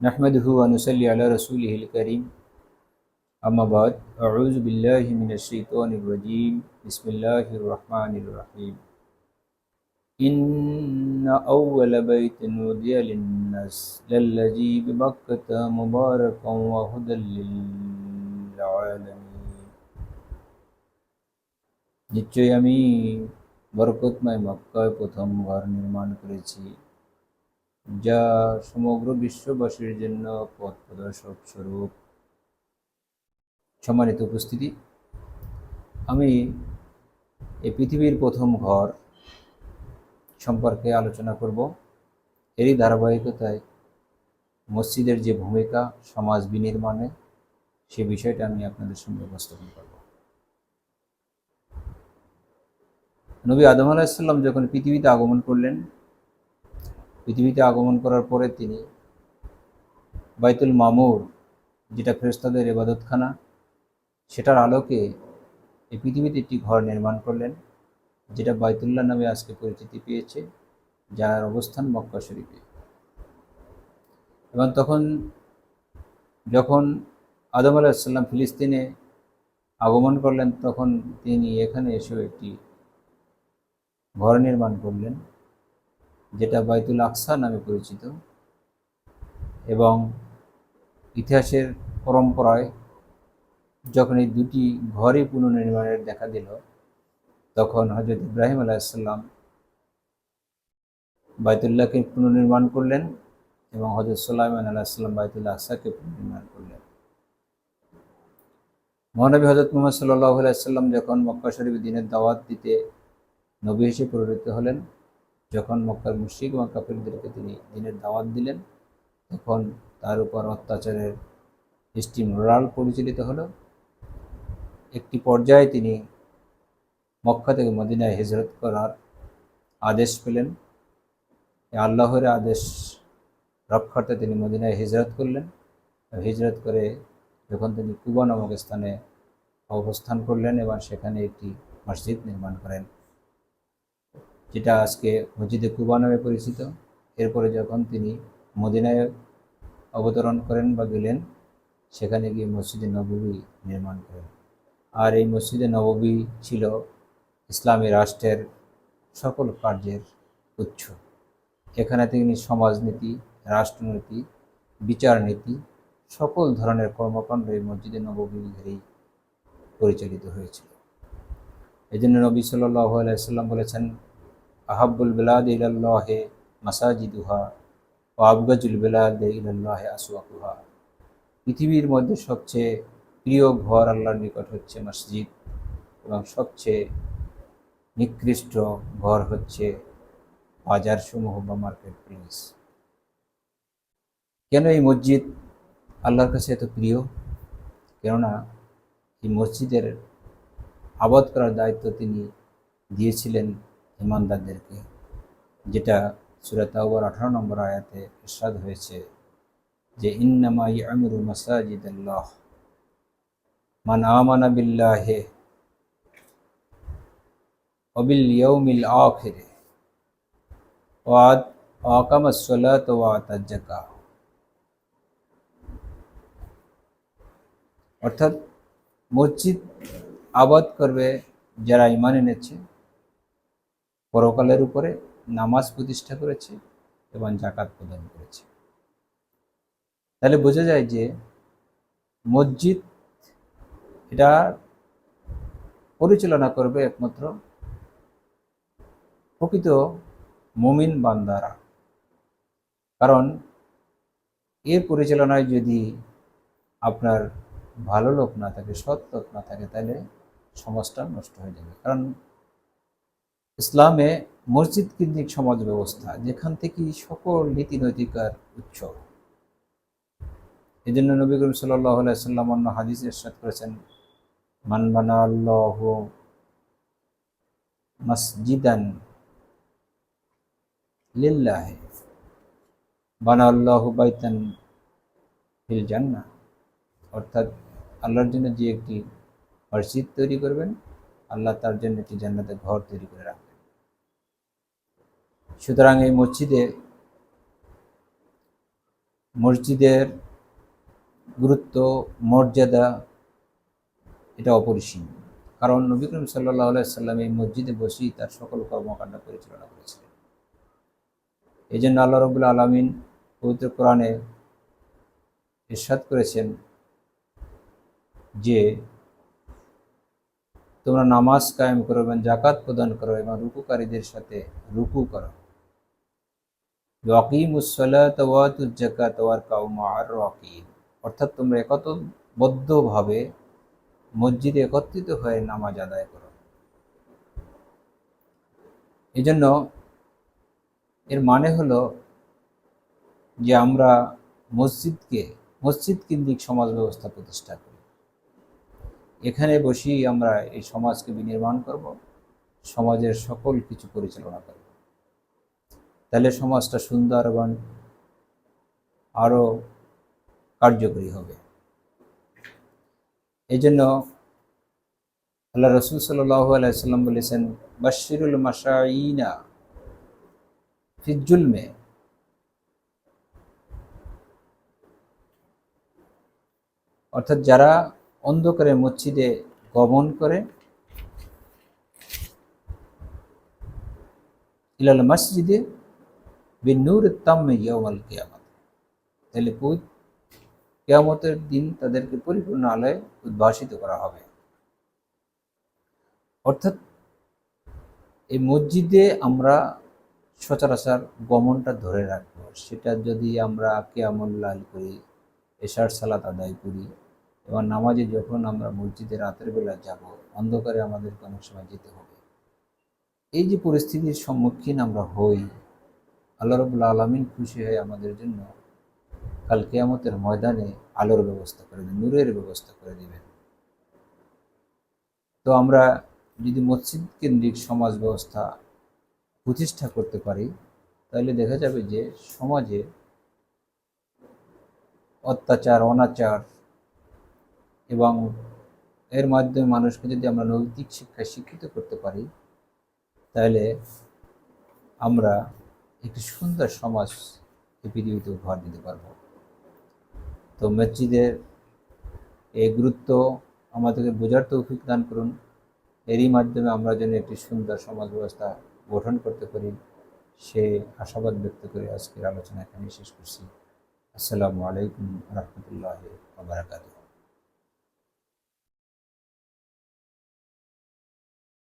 نحمده ونصلي على رسوله الكريم أما بعد أعوذ بالله من الشيطان الرجيم بسم الله الرحمن الرحيم إن أول بيت وضع للناس للذي ببكة مباركا وهدى للعالمين নিশ্চয়ই আমি বরকতময় মক্কায় প্রথম ঘর নির্মাণ করেছি যা সমগ্র বিশ্ববাসীর জন্য পথ প্রদর্শক স্বরূপ। সম্মানিত উপস্থিতি, আমি এই পৃথিবীর প্রথম ঘর সম্পর্কে আলোচনা করব। এরই ধারাবাহিকতায় মসজিদের যে ভূমিকা, সমাজ বিনির্মাণে, সে বিষয়টা আমি আপনাদের সঙ্গে উপস্থাপন করব। নবী আদম আলাহিসাল্লাম যখন পৃথিবীতে আগমন করলেন পৃথিবীতে আগমন করার পরে তিনি বাইতুল মামুর, যেটা ফেরস্তাদের এবাদতখানা সেটার আলোকে এই পৃথিবীতে একটি ঘর নির্মাণ করলেন, যেটা বাইতুল্লাহ নামে আজকে পরিচিতি পেয়েছে, যার অবস্থান মক্কা শরীফে। এবং তখন যখন আদম আলাহিসাল্লাম ফিলিস্তিনে আগমন করলেন, তখন তিনি এখানে এসেও একটি ঘর নির্মাণ করলেন। যেটা বাইতুল আকসা নামে পরিচিত এবং ইতিহাসের পরম্পরায় যখন এই দুটি ঘরই পুনর্নির্মাণের দেখা দিল, তখন হজরত ইব্রাহিম আলাইসাল্লাম বাইতুল্লাহকে পুনর্নির্মাণ করলেন এবং হজরত সাল্লামান আলাহিসাল্লাম বাইতুল আকসাকে পুনর্নির্মাণ করলেন। মহানবী হজরত মোহাম্মদ সাল্লাহ আলাইসাল্লাম যখন মক্কা শরীফ দিনের দাওয়াত দিতে নবী হিসেবে পরিণত হলেন যখন মক্কার মুশিক বা কাপিরদেরকে তিনি দিনের দাওয়াত দিলেন, তখন তার উপর অত্যাচারের স্টিম রাল পরিচালিত হলো। একটি পর্যায়ে তিনি মক্কা থেকে মদিনায় হিজরত করার আদেশ পেলেন। আল্লাহর আদেশ রক্ষার্থে তিনি মদিনায় হিজরত করলেন। হিজরত করে যখন তিনি কুবা নামক স্থানে অবস্থান করলেন এবং সেখানে একটি মসজিদ নির্মাণ করেন। যেটা আজকে মসজিদে কুবা নামে পরিচিত। এরপরে যখন তিনি মদিনায় অবতরণ করেন বা গেলেন, সেখানে গিয়ে মসজিদে নববী নির্মাণ করেন। আর এই মসজিদে নববী ছিল ইসলামী রাষ্ট্রের সকল কার্যের উৎস। এখানে তিনি সমাজনীতি, রাষ্ট্রনীতি, বিচারনীতি, সকল ধরনের কর্মকাণ্ড এই মসজিদে নববী ঘিরেই পরিচালিত হয়েছিল। এই জন্য নবী সাল্লাহ আলাইসাল্লাম বলেছেন আহাবুল বিলাদ ইলাল্লাহে মাসাজিদুহা ও আবগাজুল বিলাদ ইলাল্লাহে আসওয়াকুহা। পৃথিবীর মধ্যে সবচেয়ে প্রিয় ঘর আল্লাহর নিকট হচ্ছে মসজিদ এবং সবচেয়ে নিকৃষ্ট ঘর হচ্ছে বাজার সমূহ বা মার্কেট প্লেস কেন এই মসজিদ আল্লাহর কাছে এত প্রিয়? কেননা এই মসজিদের আবাদ করার দায়িত্ব তিনি দিয়েছিলেন ইমানদারদেরকে, যেটা সুরাত আউবার আঠারো নম্বর আয়াতে ইরশাদ হয়েছে যে, ইন্নামা ইয়ামিরু মাসাজিদ আল্লাহ মান আমানা বিল্লাহে অবিল ইয়ৌমিল আখিরে ওয়াদ ওয়াকামাস সালাত ওয়া আতাজ অর্থাৎ মসজিদ আবাদ করবে যারা ইমান এনেছে পরকালের উপরে নামাজ প্রতিষ্ঠা করেছে এবং জাকাত প্রদান করেছে। তাহলে বোঝা যায় যে মসজিদ এটা পরিচালনা করবে একমাত্র প্রকৃত মুমিন বান্দারা। কারণ এর পরিচালনায় যদি আপনার ভালো লোক না থাকে, সৎ লোক না থাকে, তাহলে সমাজটা নষ্ট হয়ে যাবে। কারণ ইসলামে মসজিদ কেন্দ্রিক সমাজ ব্যবস্থা, যেখান থেকে সকল নীতি নৈতিকার উৎস এই জন্য নবী করিম সাল্লাম অন্য হাদিস এরশাদ করেছেন, মান বানা আল্লাহ মসজিদান লিল্লাহে বানা আল্লাহ বাইতান ফিল জান্না অর্থাৎ আল্লাহর জন্য যে একটি মসজিদ তৈরি করবেন, আল্লাহ তার জন্য একটি জান্নাতের ঘর তৈরি করে রাখবেন। সুতরাং এই মসজিদে, মসজিদের গুরুত্ব, মর্যাদা, এটা অপরিসীম। কারণ নবী সাল্লাহ সাল্লাম এই মসজিদে বসেই তার সকল কর্মকাণ্ড পরিচালনা করেছিলেন। এই জন্য আল্লাহ রবুল্লা আলমিন পবিত্র কোরআনে ইরশাদ করেছেন যে, তোমরা নামাজ কায়েম করো এবং জাকাত প্রদান করো এবং রুকুকারীদের সাথে রুকু করো জাকাত ওয়ার কাউমা আর রকিম অর্থাৎ তোমরা একতবদ্ধভাবে মসজিদে একত্রিত হয়ে নামাজ আদায় করো। এই জন্য এর মানে হলো যে আমরা মসজিদকে, মসজিদ কেন্দ্রিক সমাজ ব্যবস্থা প্রতিষ্ঠা করি। এখানে বসেই আমরা এই সমাজকে বিনির্মাণ করব, সমাজের সকল কিছু পরিচালনা করব। তাহলে সমাজটা সুন্দর এবং আরও কার্যকরী হবে। এই জন্য আল্লাহ রসুল সাল্লাহ বলেছেন বাশিরুল মাসাইনা ফিজুলমে অর্থাৎ যারা অন্ধকারে মসজিদে গমন করে, ইলাল মসজিদে বিনুর তাম্মে ইয়ামাল কেয়ামত। তাহলে কেয়ামতের দিন তাদেরকে পরিপূর্ণ আলয়ে উদ্ভাসিত করা হবে। অর্থাৎ এই মসজিদে আমরা সচরাচর গমনটা ধরে রাখব। সেটা যদি আমরা কেয়ামল কেয়ামুল্লাল করি, এশার সালাত আদায় করি এবং নামাজে যখন আমরা মসজিদে রাতের বেলা যাব, অন্ধকারে আমাদেরকে অনেক সময় যেতে হবে। এই যে পরিস্থিতির সম্মুখীন আমরা হই আল্লাহ রবুল্লা আলমিন খুশি হয়ে আমাদের জন্য কাল কেয়ামতের ময়দানে আলোর ব্যবস্থা করে দেবেন নূরের ব্যবস্থা করে দেবেন। তো আমরা যদি মসজিদ কেন্দ্রিক সমাজ ব্যবস্থা প্রতিষ্ঠা করতে পারি, তাহলে দেখা যাবে যে সমাজে অত্যাচার, অনাচার এবং এর মাধ্যমে মানুষকে যদি আমরা নৈতিক শিক্ষায় শিক্ষিত করতে পারি, তাহলে আমরা একটি সুন্দর সমাজ এই পৃথিবীতে উপহার দিতে পারব। তো মসজিদের এই গুরুত্ব আমাদেরকে বোঝার তৌফিক দান করুন। এরই মাধ্যমে আমরা যেন একটি সুন্দর সমাজ ব্যবস্থা গঠন করতে পারি সে আশাবাদ ব্যক্ত করে আজকের আলোচনা এখানে শেষ করছি। আসসালামু আলাইকুম রহমতুল্লাহ বারাকাতুহ।